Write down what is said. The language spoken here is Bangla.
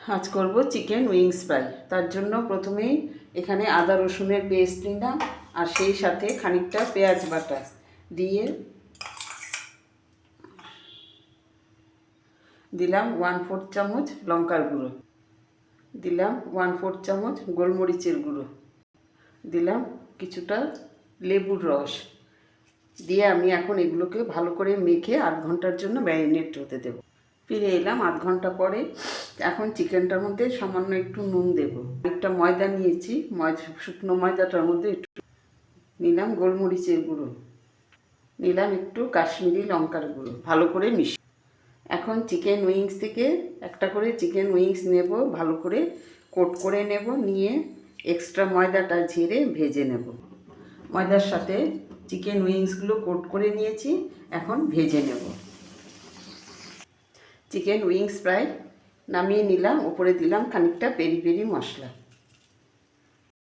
আজ করব চিকেন উইংস ফ্রাই। তার জন্য প্রথমেই এখানে আদা, রসুনের পেস্ট নিলাম আর সেই সাথে খানিকটা পেঁয়াজ বাটা দিয়ে দিলাম ওয়ান ফোর্থ চামচ লঙ্কার গুঁড়ো। দিলাম ওয়ান ফোর্থ চামচ গোলমরিচের গুঁড়ো। দিলাম কিছুটা লেবুর রস। দিয়ে আমি এখন এগুলোকে ভালো করে মেখে আধ ঘণ্টার জন্য ম্যারিনেট হতে দেবো। ফিরে এলাম আধ ঘণ্টা পরে। এখন চিকেনটার মধ্যে সামান্য একটু নুন দেব। একটা ময়দা নিয়েছি ময়দা শুকনো ময়দাটার মধ্যে একটু নিলাম গোলমরিচের গুঁড়ো। নিলাম একটু কাশ্মীরি লঙ্কার গুঁড়ো, ভালো করে মিশ এখন চিকেন উইংস থেকে একটা করে চিকেন উইংস নেব, ভালো করে কোট করে নেব, নিয়ে এক্সট্রা ময়দাটা ঝেড়ে ভেজে নেব। ময়দার সাথে চিকেন উইংসগুলো কোট করে নিয়েছি, এখন ভেজে নেব। চিকেন উইংস ফ্রাই নামিয়ে নিলাম উপরে দিলাম খানিকটা পেরি পেরি মশলা।